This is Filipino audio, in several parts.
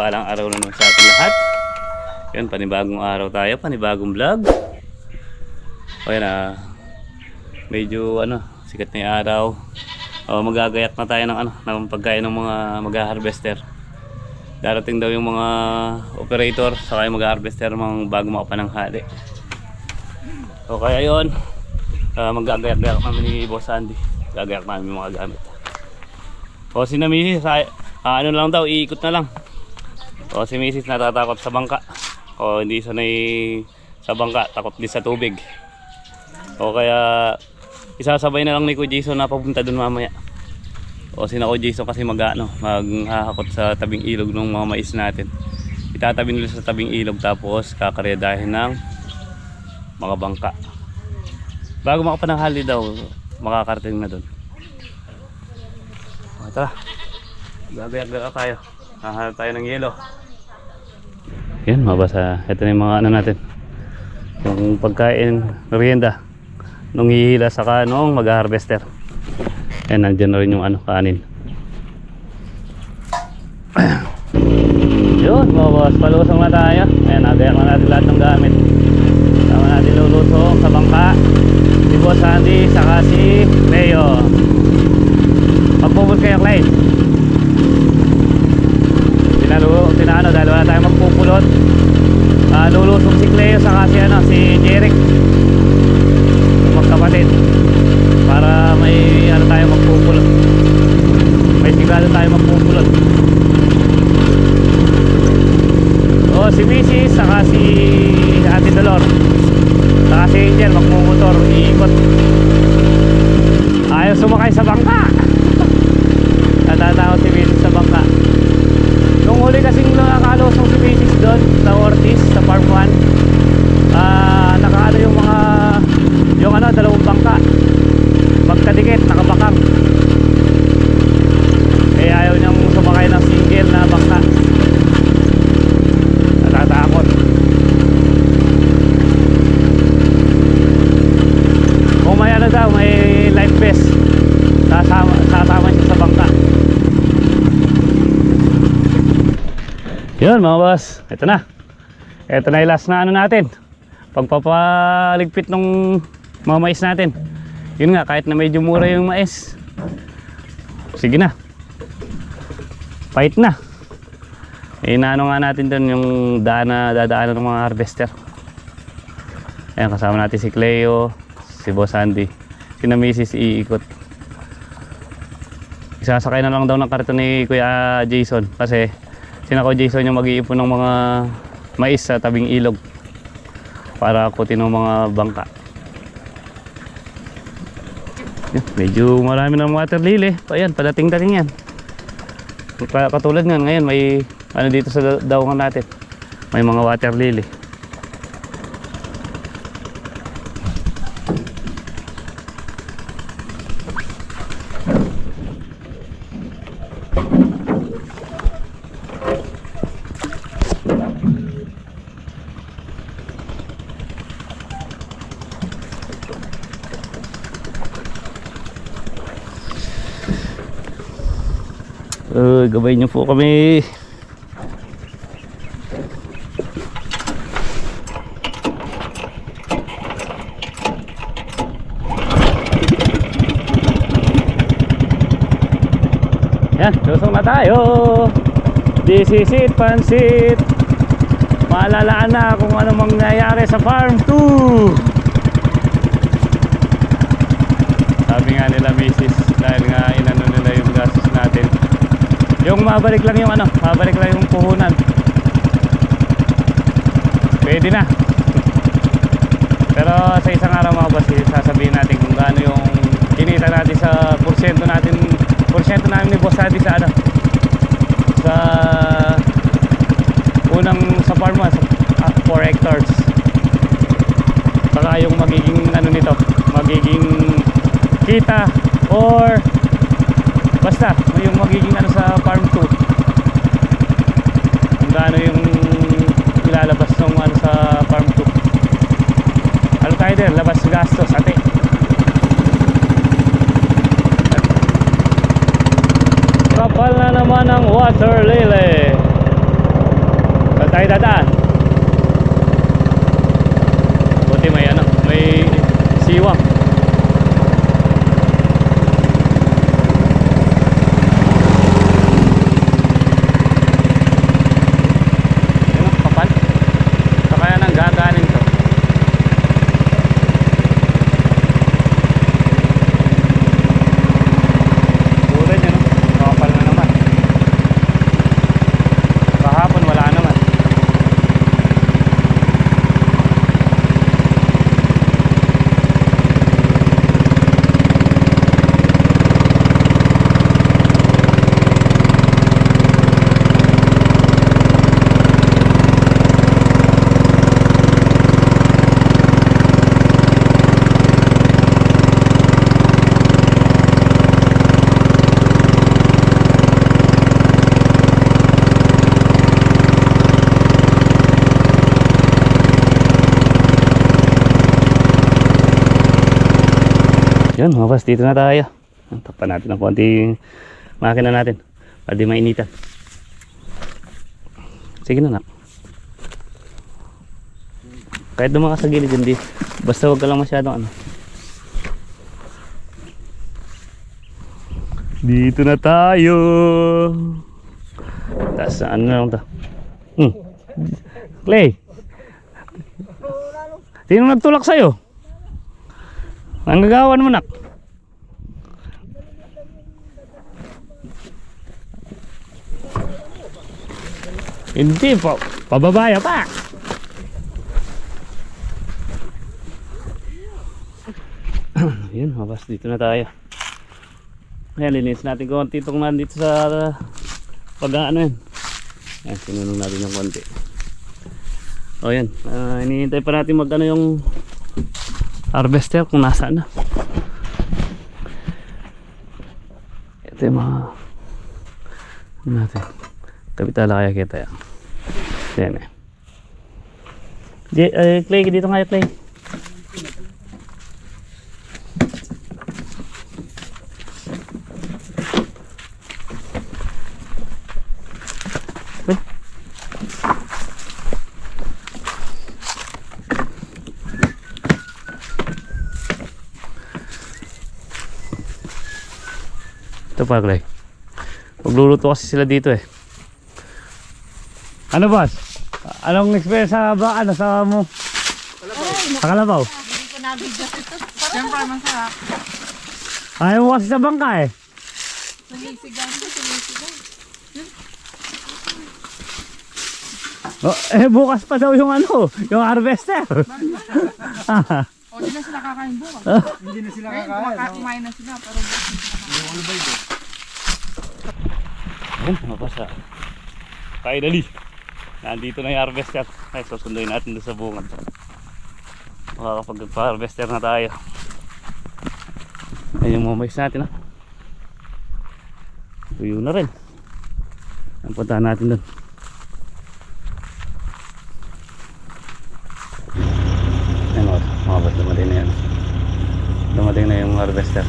mapagpalang araw na naman sa ating lahat. Yan, panibagong araw tayo, panibagong vlog. O yan ah, medyo ano, sikat na araw. O, magagayat na tayo ng ano, ng pagkain ng mga mag-harvester. Darating daw yung mga operator, saka yung mag-harvester mga bago makapananghali. O kaya yun, uh, magagayak-gayak namin ni Boss Andy. Gagayak namin yung mga gamit. O si na Mrs. ay, ah, ano lang daw, iikot na lang. O si Mrs. natatakot sa bangka. O hindi sanay sa bangka, takot din sa tubig. O kaya isasabay na lang ni Kuya Jason na papunta dun mamaya. O si na Kuya Jason kasi mag ano, maghahakot sa tabing ilog ng mga mais natin. Itatabi nila sa tabing ilog tapos kakaryadahin ng mga bangka. Bago makapananghali daw, makakarating na doon. O, tara. Gagayak-gayak tayo. Hahanap tayo ng yelo. Yan, mabasa. Ito na yung mga ano natin. Yung pagkain, merienda. Nung hihila saka nung mag-harvester. Yan, nandiyan na rin yung ano, kanin. Yun, mga boss, palusong na tayo. Ayan, nagayak na natin lahat ng gamit. Tama natin lulusong sa bangka. Si Boss Andy, saka si Leo. Magpupul kayo, Clay. Tinalo, tinano, dahil wala tayong magpupulot. Uh, lulusong si Cleo, saka si, ano, si Jeric. Magkapatid. Para may ano tayo magpupulot. May sigado tayo magpupulot. Oh, si Mrs. saka si Ate Dolor. Saka si Angel magmumotor, iikot. Ayaw sumakay sa bangka. Natatakot si Mrs. sa bangka. Nung huli kasing nakakalosong si Mrs. doon sa Ortiz, sa Farm 1. Ah, nakaano yung mga yung ano, dalawang bangka. Magkadikit, nakabakang. Eh ayaw niyang sumakay ng single na bangka. Natatakot. Kung may ano daw, may life vest. Sasama, sasama siya sa bangka. Yun mga boss, ito na. Ito na yung last na ano natin. Pagpapaligpit ng mga mais natin. Yun nga, kahit na medyo mura yung mais. Sige na. Fight na. Eh, naano nga natin doon yung daan na dadaanan ng mga harvester. Ayan, kasama natin si Cleo, si Boss Andy, si na Mrs. iikot. Isasakay na lang daw ng karton ni Kuya Jason kasi sina ko Jason yung mag-iipon ng mga mais sa tabing ilog para kutin ng mga bangka. Yan, medyo marami ng water lily. Ayan, padating-dating yan. Ka- Katulad nga ngayon may ano dito sa da- daungan natin. May mga water lily. Uh, gabay niyo po kami. Yan, lusong na tayo. This is it, pansit. Maalalaan na kung ano mangyayari sa farm 2. Sabi nga nila misis, dahil nga inano nila yung gastos natin. Yung mabalik lang yung ano, mabalik lang yung puhunan. Pwede na. Pero sa isang araw mga boss, sasabihin natin kung gaano yung kinita natin sa porsyento natin, porsyento namin ni Boss Adi sa ano, sa unang sa farm mo, sa 4 hectares. Saka yung magiging ano nito, magiging kita or basta yung magiging ano sa farm 2 kung gaano yung ilalabas ng ano sa farm 2 ano tayo din labas gastos ate kapal na naman naman ng water lily. Saan tayo dadaan? Buti may ano, may siwa. Ano, kapal? Sa kaya nang gaganin to. Kulay niya, no? Kapal na naman. Kahapon wala naman. Boss, dito na tayo. Tapan natin ng konti makina natin. Para di mainitan. Sige na, nak. Kahit dumaan ka sa gilid, hindi. Basta wag ka lang masyadong ano. Dito na tayo. Tapos ano na lang to? Hmm. Clay. Sino nagtulak sa'yo? Ang gagawan mo nak. Hindi po. Pababaya pa. Yun, habas dito na tayo. Ayan, linis natin konti itong nandito sa pag ano yun. Ayan, sinunong natin ng konti. O yan, uh, hinihintay pa natin mag ano yung harvester kung nasaan na. Ito yung mga ano natin. Kapitala kaya kita yan. Yan eh. Di, eh, Clay, dito nga Clay. Ito pa, Clay. Magluluto kasi sila dito eh. Ano boss? Anong experience sa ba ano sa mo? Sa kalabaw. Siyempre, masarap. Ayaw mo kasi sa bangka eh. Ko. Oh, eh bukas pa daw yung ano, yung harvester. O, di na sila kakain bukas. Hindi na sila kakain. kumain na sila, pero bukas hindi sila kakain. Ayun, mabasa. Finally. Nandito na yung harvester. Ay, susunduin natin doon sa bungad. Makakapag-harvester na tayo. Ayun yung mga mais natin ah. Tuyo na rin. Ang puntahan natin doon. Ayun mga mga ba't dumating na yan. Dumating na yung harvester.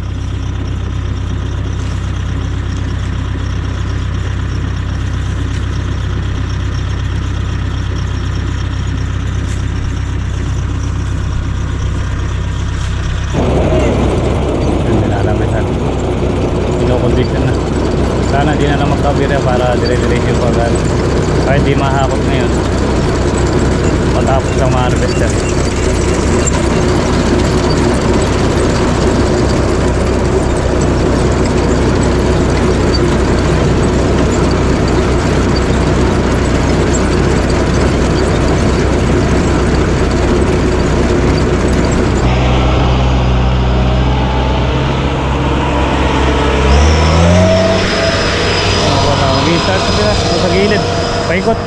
Mag-start na sila sa gilid. Paikot.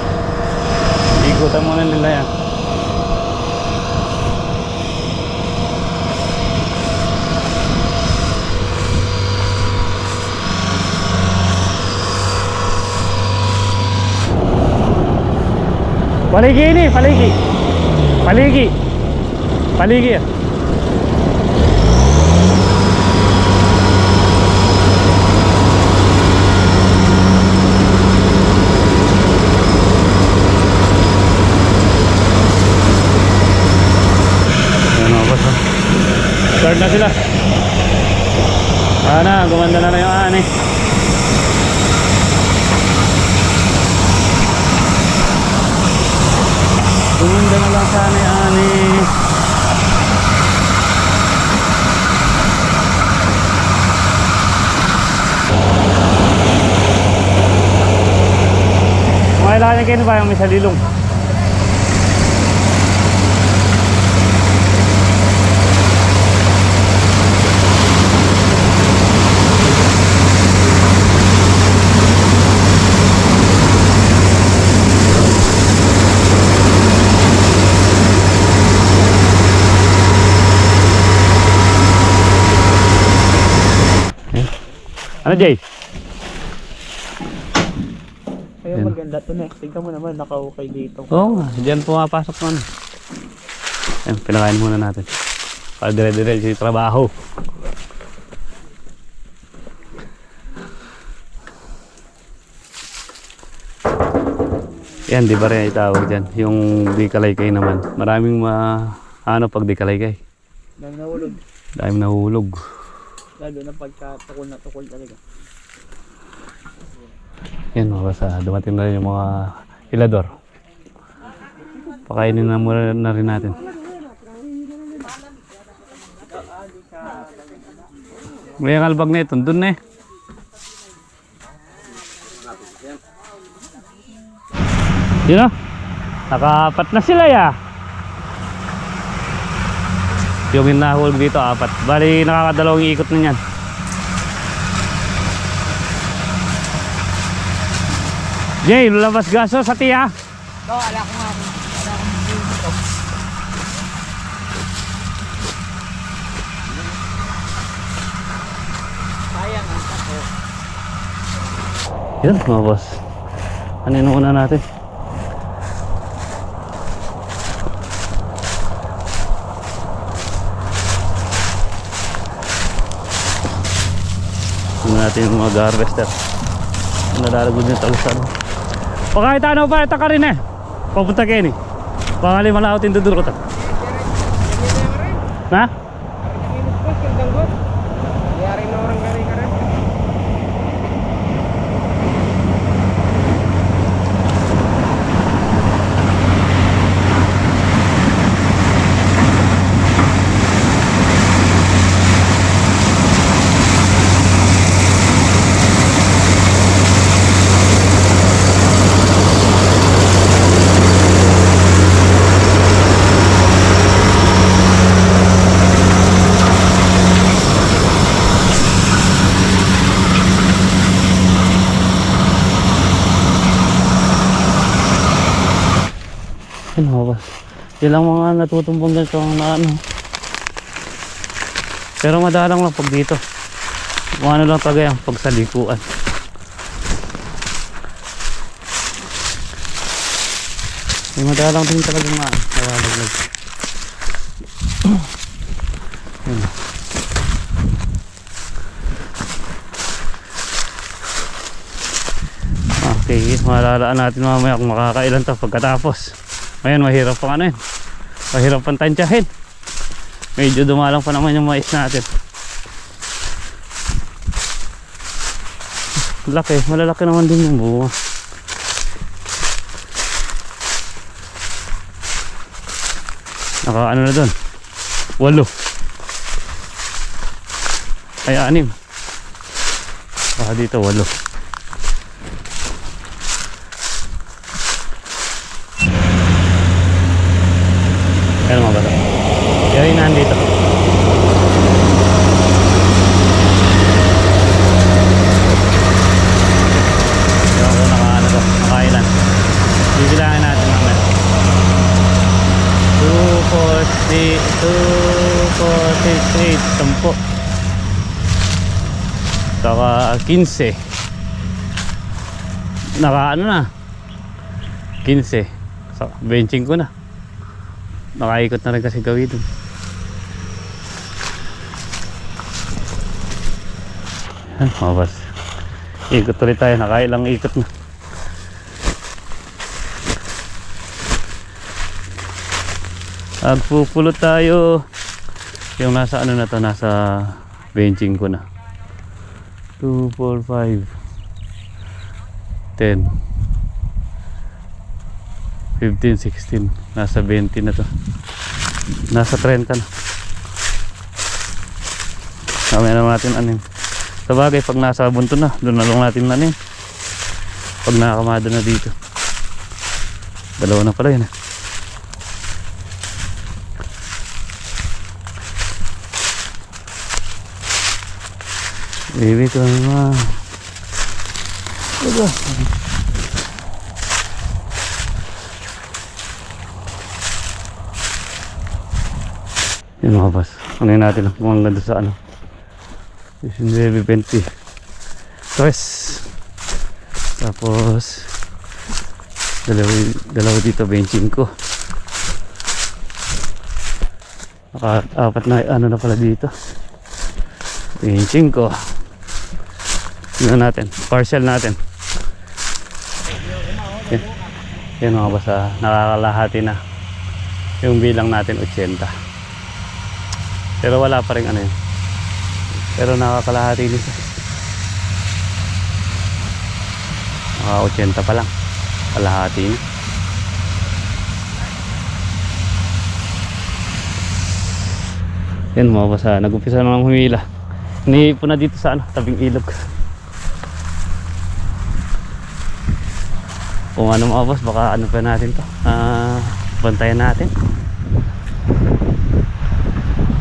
Ikutan muna nila yan. Paligi ini, paligi. Paligi. Paligi ya. Start na sila. Sana, gumanda na na yung ani. Gumanda na lang sana yung ani. Mga ilangan kayo ba yung may salilong? Ano Jay? Kaya Yan. maganda to next. Tignan mo naman, naka-okay dito. Oo nga, diyan pumapasok man. Ayun, pinakain muna natin. Para dire-dire yung trabaho. Yan, di ba rin itawag dyan? Yung di kalaykay naman. Maraming ma... Ano pag di kalaykay? Dahil nahulog. Dahil nahulog. Lalo na pagka tukol na tukol talaga. Yan mga basa, dumating na rin yung mga ilador. Pakainin na muna na rin natin. May albag na ito, dun na eh. Yun o, nakaapat na sila ya. Yung hinahulog dito, apat. Bali, nakakadalawang ikot na yan. Jay, lulabas gaso sa tiya. No, ala ko nga. Ala ko dito. Sayang ang tako. Yan mga boss. Ano yun muna natin? Natin yung mga harvester. Nalalagod yung talusan. Pakahit ano pa, ito ka rin eh. Papunta kayo ni. Pangali malawat yung dudurot. Ha? Yan mga natutumbong ganito ang ano. Pero madalang lang pag dito. Ano lang talaga yan, pag sa likuan. May madalang din talaga mga nalalaglag. Okay, malalaan natin mamaya kung makakailan to pagkatapos. Ngayon, mahirap pang ano yun. Mahirap pang tansyahin. Medyo dumalang pa naman yung mais natin. Laki, malalaki naman din yung bunga. Naka ano na doon? Walo. Ay, anim. Baka dito, walo. Kaya mga bata. Yung nandito. Kaya ako naka ano to, nakailan. Bibilangin natin mamaya. 2, 4, 2, 4, 6, 8, 10. Saka 15. Naka ano na. 15. So, benching ko na. Nakaikot na rin kasi gawin dun. Yan, mga boss. Ikot ulit tayo. Nakailang ikot na. Agpupulot tayo. Yung nasa ano na to, nasa benching ko na. 2, 4, 5, 10, 15, 16. Nasa 20 na to. Nasa 30 na. Mamaya naman natin anin. Sa bagay, pag nasa bunto na, doon na lang natin anin. Pag nakakamada na dito. Dalawa na pala yun. ah. Baby ko naman. Diba? Yun mga boss. Ano yun natin kung ang ganda sa ano. 1920. Tres. Tapos dalawa, dalawa dito benching ko. Naka, apat na ano na pala dito. Benching ko. Tingnan natin. Parcel natin. Yan. Yan mga boss. ah, nakakalahati na. Yung bilang natin 80. Pero wala pa rin ano yun. Pero nakakalahati siya. Naka 80 pa lang. Kalahati na. Yan mga basa. Nag-umpisa na ng humila. Iniipon na dito sa ano, tabing ilog. Kung ano mga boss, baka ano pa natin to. Ah, bantayan natin.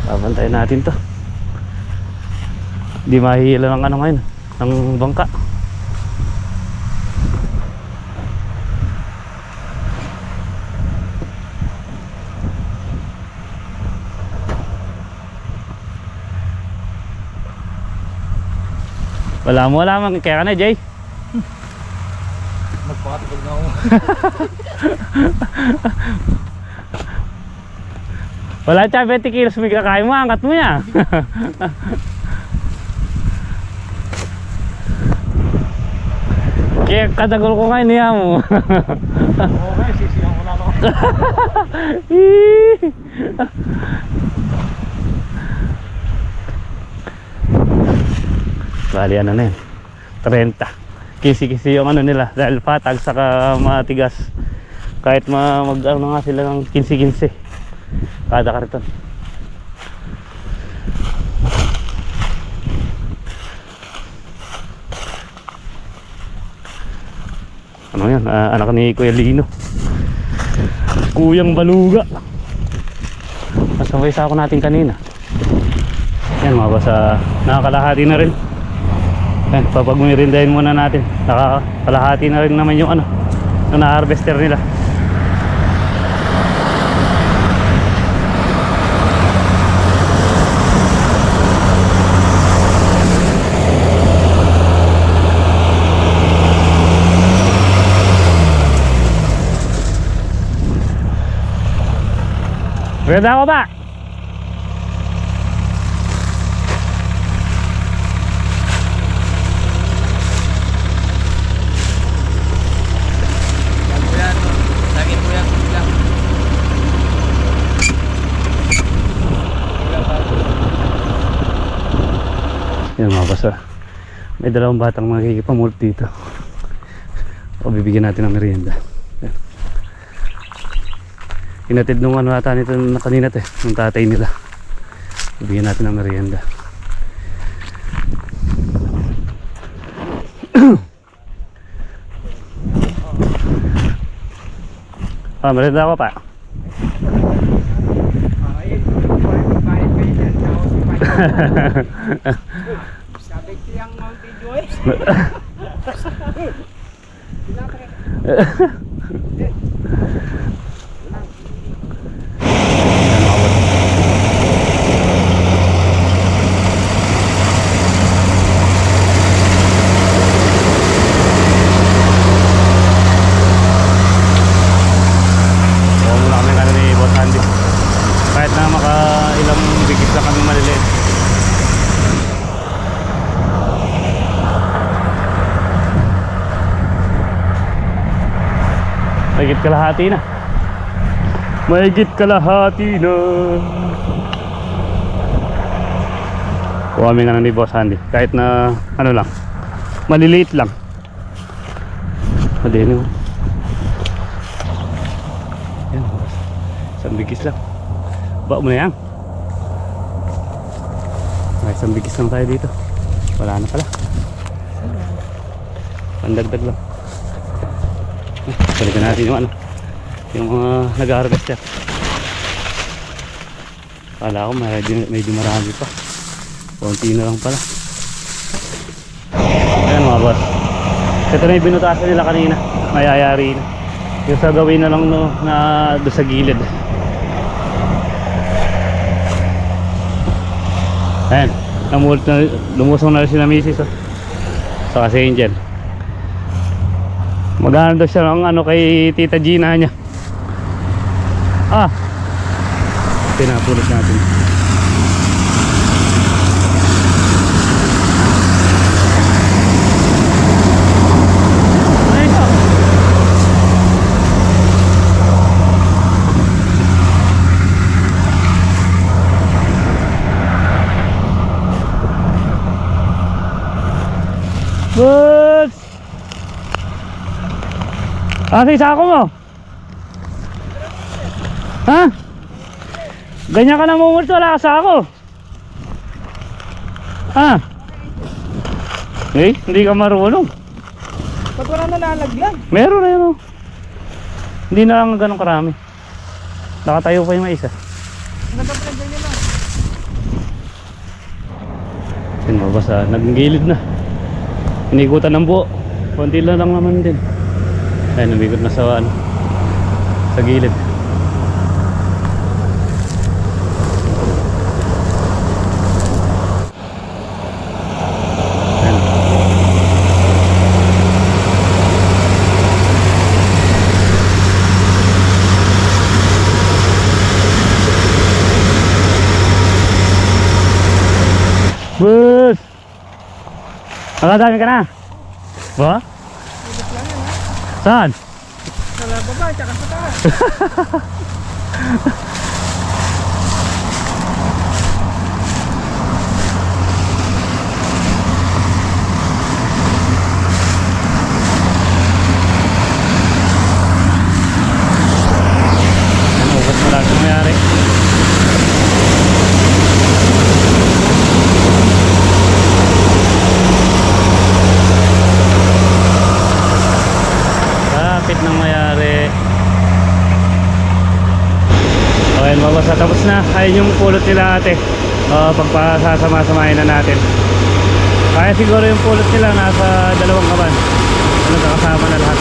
Babantayan natin to. Hindi mahihila ng ano ngayon, ng bangka. Wala mo, wala mo. Kaya ka na, Jay. Nagpakatipag na ako. Wala siya 20 kilos may kakain mo, angkat mo yan. Kaya kadagol ko ngayon niya mo. Okay, sisiyan ko na ako. Bali ano na yun. 30. Kisi-kisi yung ano nila. Dahil patag saka matigas. Kahit ma mag ano nga sila ng 15-15. Kada karton. Ano yan? Ah, anak ni Kuya Lino. Kuyang Baluga. Nasabay sa ako natin kanina. Yan mga boss, ah, nakakalahati na rin. Yan, papagmirindahin muna natin. Nakakalahati na rin naman yung ano, yung na-harvester nila. Pwede ako ba? Yan mga basa. May dalawang batang makikipamult dito. O bibigyan natin ng merienda. Inatid nung ano ata nito na kanina te, ng tatay nila. Bibigyan natin ng merienda. ah, merienda ako pa. Ay, bayad kayo dyan. Sabi ko yung Mountain Dew eh. Yan mga bata. Oo muna kami kami ni Boss Andy. Kahit na maka ilang bigit na kami maliliit. Mahigit kalahati na. Mahigit kalahati na. Kuha kami nga ni Boss Andy. Kahit na ano lang. Maliliit lang. Madini mo. Yan. Isang bigis lang. Ba mo na yan. May isang bigis lang tayo dito. Wala na pala. Pandagdag lang. Balikan natin yung ano. Yung mga nag-harvester. Kala ko medyo, medyo marami pa. Konti na lang pala. Ayan mga boss. Ito na yung binutasan nila kanina. Mayayari na. Yung sa gawin na lang no, na do sa gilid. Ayan. Namulot na, lumusong na rin si na misis. Oh. Saka si Angel. Magano daw siya ng ano kay Tita Gina niya. Ah. Pinapulot natin. Ayun oh. Boots! Asa yung sako mo? Ha? Ganyan ka na mumulto, wala ka sako. Ha? Eh, hindi ka marunong. Ba't wala nalalagyan? Meron na yun oh. Hindi na lang ganun karami. Nakatayo pa yung isa. Dyan nila. Yun mabasa, nagingilid na. Inikutan ng buo. Konti lang lang naman din. Ayun, namikot na sa ano. Sa gilid. Bus! Nakadami ka na? Ba? Saan? Sa baba, tsaka sa taas. Ano, ba't wala kang mayari? Kapit ng mayari. Okay, mabasa. Tapos na. Ayun yung pulot nila ate. Uh, pagpasasama-samahin na natin. Kaya siguro yung pulot nila nasa dalawang kaban. Ano, kakasama na lahat.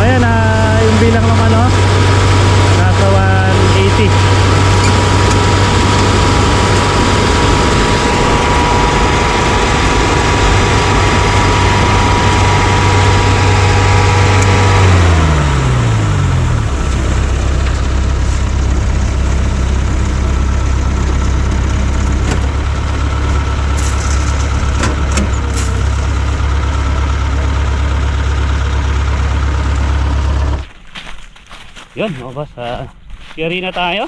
Ayan, ah, yung bilang ng ano, nasa 180. Mga boss. Uh, na tayo.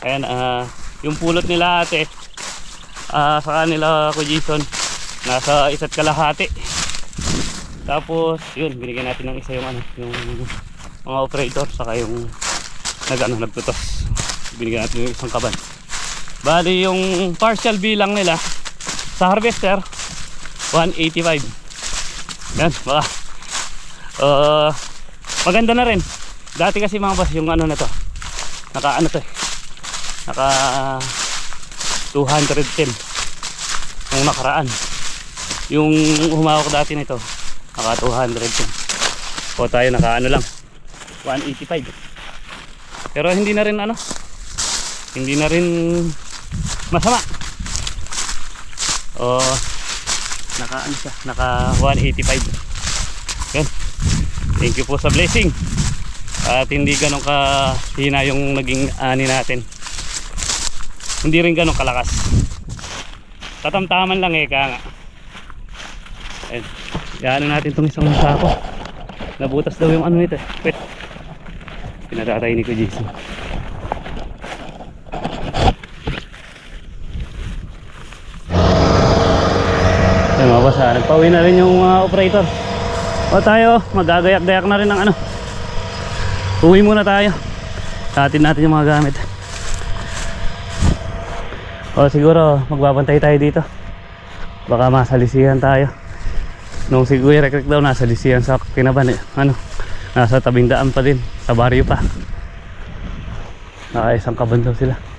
Ayan, ah, yung pulot nila ate. ah sa kanila ko Jason. Nasa isa't kalahati. Tapos, yun, binigyan natin ng isa yung ano, yung mga operator saka yung nag ano, nagtutos. Binigyan natin yung isang kaban. Bali yung partial bilang nila sa harvester 185. Yan, baka. Uh, maganda na rin. Dati kasi mga boss, yung ano na to. Naka ano to eh. Naka 210. Yung nakaraan. Yung humawak dati nito, naka 210. O tayo naka ano lang. 185. Pero hindi na rin ano. Hindi na rin masama. O naka ano siya, naka 185. Yan. Thank you po sa blessing at hindi ganun kahina yung naging ani natin. Hindi rin ganun kalakas. Katamtaman lang eh kaya nga. Ayun yan natin itong isang sako. Nabutas daw yung ano nito eh. Wait. Pinatatay ni ko Jason. Tapos ah, nagpauwi na rin yung mga operator. O tayo, magagayak-gayak na rin ng ano. Uwi muna tayo. Atin natin yung mga gamit. O siguro magbabantay tayo dito. Baka masalisihan tayo. Nung si Kuya Rek Rek daw nasa lisihan sa kinaban eh. Ano? Nasa tabing daan pa din. Sa baryo pa. Naka isang kaban daw sila.